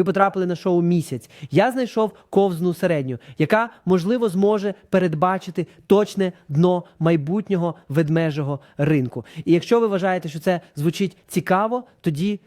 Ви потрапили на шоу місяць. Я знайшов ковзну середню, яка можливо зможе передбачити точне дно майбутнього ведмежого ринку. І якщо ви вважаєте, що це звучить цікаво, тоді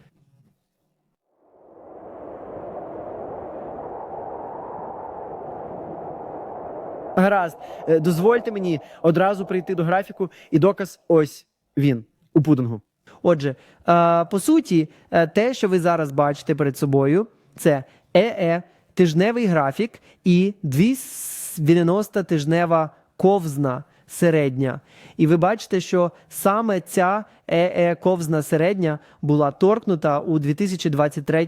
Гаразд, Е, дозвольте мені одразу прийти до графіку, і доказ ось він у пудингу. Отже, е, по суті, е, те, що ви зараз бачите перед собою, це ЕЕ, тижневий графік і 290 тижнева ковзна середня. І ви бачите, що саме ця ЕЕ ковзна середня була торкнута у 2023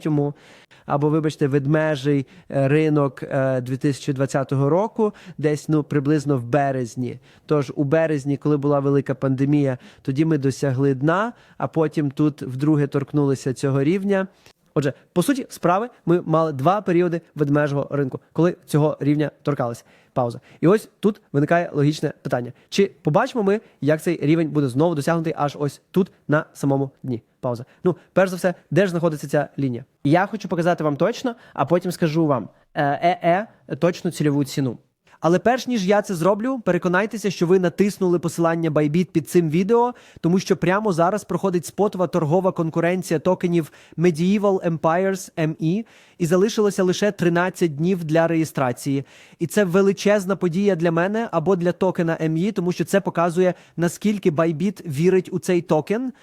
або, вибачте, ведмежий е, ринок е, 2020 року, десь ну приблизно в березні. Тож у березні, коли була велика пандемія, тоді ми досягли дна, а потім тут вдруге торкнулися цього рівня. Отже, по суті, справи ми мали два періоди ведмежого ринку, коли цього рівня торкалися. Пауза. І ось тут виникає логічне питання: чи побачимо ми, як цей рівень буде знову досягнутий аж ось тут на самому дні? Пауза. Ну, перш за все, де ж знаходиться ця лінія? Я хочу показати вам точно, а потім скажу вам е е точну цільову ціну. Але перш ніж я це зроблю, переконайтеся, що ви натиснули посилання Bybit під цим відео, тому що прямо зараз проходить спотова торгова конкуренція токенів Medieval Empires ME, і залишилося лише 13 днів для реєстрації. І це величезна подія для мене або для токена ME, тому що це показує наскільки Bybit вірить у цей токен.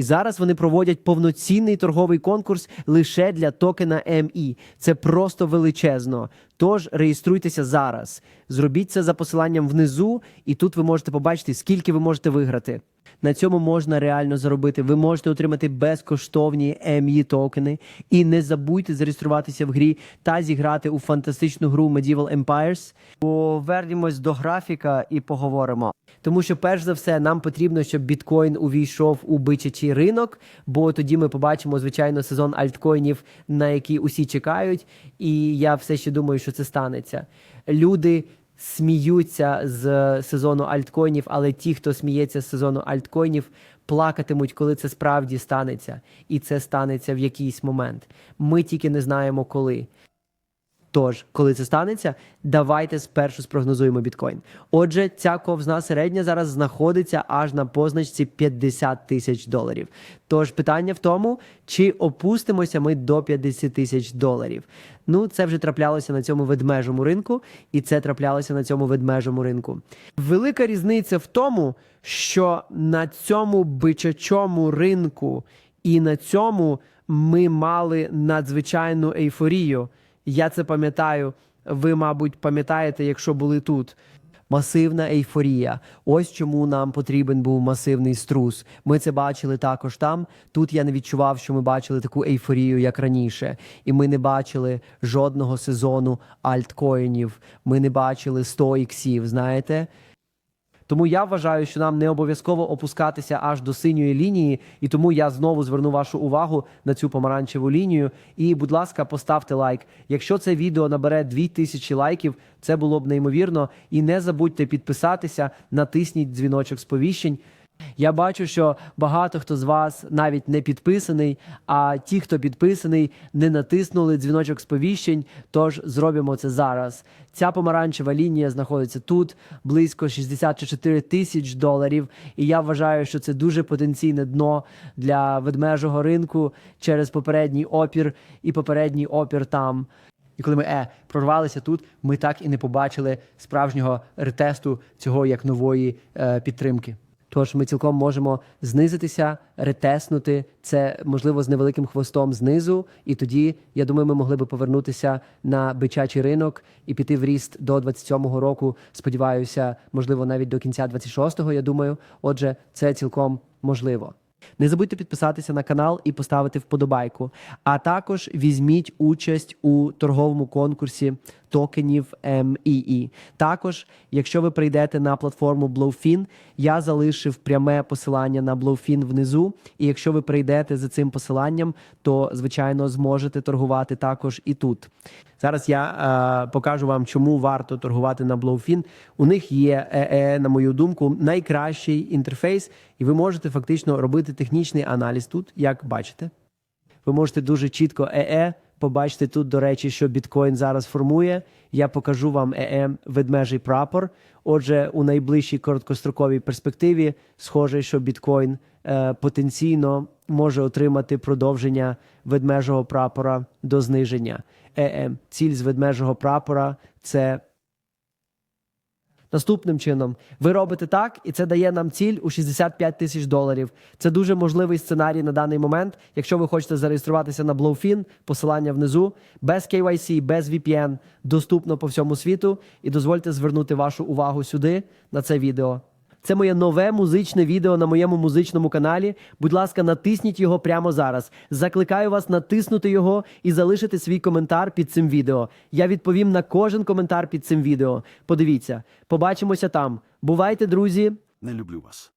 І зараз вони проводять повноцінний торговий конкурс лише для токена ME. Це просто величезно. Тож реєструйтеся зараз. Зробіть це за посиланням внизу, і тут ви можете побачити, скільки ви можете виграти. На цьому можна реально заробити. Ви можете отримати безкоштовні ME токени. І не забудьте зареєструватися в грі та зіграти у фантастичну гру Medieval Empires. Повернімось до графіка і поговоримо. Тому що, перш за все, нам потрібно, щоб біткоін увійшов у бичачий ринок, бо тоді ми побачимо, звичайно, сезон альткоїнів, на який усі чекають. І я все ще думаю, що це станеться. Люди сміються з сезону альткоїнів, але ті, хто сміється з сезону альткоїнів, плакатимуть, коли це справді станеться. І це станеться в якийсь момент. Ми тільки не знаємо коли. Тож, коли це станеться, давайте спершу спрогнозуємо біткоін. Отже, ця ковзна середня зараз знаходиться аж на позначці 50 тисяч доларів. Тож питання в тому, чи опустимося ми до 50 тисяч доларів. Ну, це вже траплялося на цьому ведмежому ринку, і це траплялося на цьому ведмежому ринку. Велика різниця в тому, що на цьому бичачому ринку і на цьому ми мали надзвичайну ейфорію. Я це пам'ятаю. Ви, мабуть, пам'ятаєте, якщо були тут. Масивна ейфорія. Ось чому нам потрібен був масивний струс. Ми це бачили також там. Тут я не відчував, що ми бачили таку ейфорію, як раніше. І ми не бачили жодного сезону альткоїнів. Ми не бачили 100 іксів, знаєте? Тому я вважаю, що нам не обов'язково опускатися аж до синьої лінії, і тому я знову зверну вашу увагу на цю помаранчеву лінію. І, будь ласка, поставте лайк. Якщо це відео набере 2000 лайків, це було б неймовірно. І не забудьте підписатися, натисніть дзвіночок сповіщень. Я бачу, що багато хто з вас навіть не підписаний, а ті, хто підписаний, не натиснули дзвіночок сповіщень. Тож зробимо це зараз. Ця помаранчева лінія знаходиться тут близько 64 тисяч доларів. І я вважаю, що це дуже потенційне дно для ведмежого ринку через попередній опір і попередній опір там. І коли ми е, прорвалися тут, ми так і не побачили справжнього ретесту цього як нової е, підтримки. Тож ми цілком можемо знизитися, ретеснути це можливо з невеликим хвостом знизу, і тоді я думаю, ми могли би повернутися на бичачий ринок і піти в ріст до 27-го року. Сподіваюся, можливо, навіть до кінця 26-го, Я думаю, отже, це цілком можливо. Не забудьте підписатися на канал і поставити вподобайку. А також візьміть участь у торговому конкурсі токенів MEE. Також, якщо ви прийдете на платформу Blowfin, я залишив пряме посилання на Blowfin внизу. І якщо ви прийдете за цим посиланням, то звичайно зможете торгувати також і тут. Зараз я е, покажу вам, чому варто торгувати на Blowfin. У них є, е, е, на мою думку, найкращий інтерфейс, і ви можете фактично робити технічний аналіз тут, як бачите. Ви можете дуже чітко ЕЕ Побачите тут, до речі, що біткоін зараз формує. Я покажу вам ЕМ ведмежий прапор. Отже, у найближчій короткостроковій перспективі схоже, що біткоін е, потенційно може отримати продовження ведмежого прапора до зниження. ЕМ ціль з ведмежого прапора це Наступним чином, ви робите так, і це дає нам ціль у 65 тисяч доларів. Це дуже можливий сценарій на даний момент. Якщо ви хочете зареєструватися на Blowfin, посилання внизу, без KYC, без VPN, доступно по всьому світу. І дозвольте звернути вашу увагу сюди на це відео. Це моє нове музичне відео на моєму музичному каналі. Будь ласка, натисніть його прямо зараз. Закликаю вас натиснути його і залишити свій коментар під цим відео. Я відповім на кожен коментар під цим відео. Подивіться, побачимося там. Бувайте, друзі! Не люблю вас.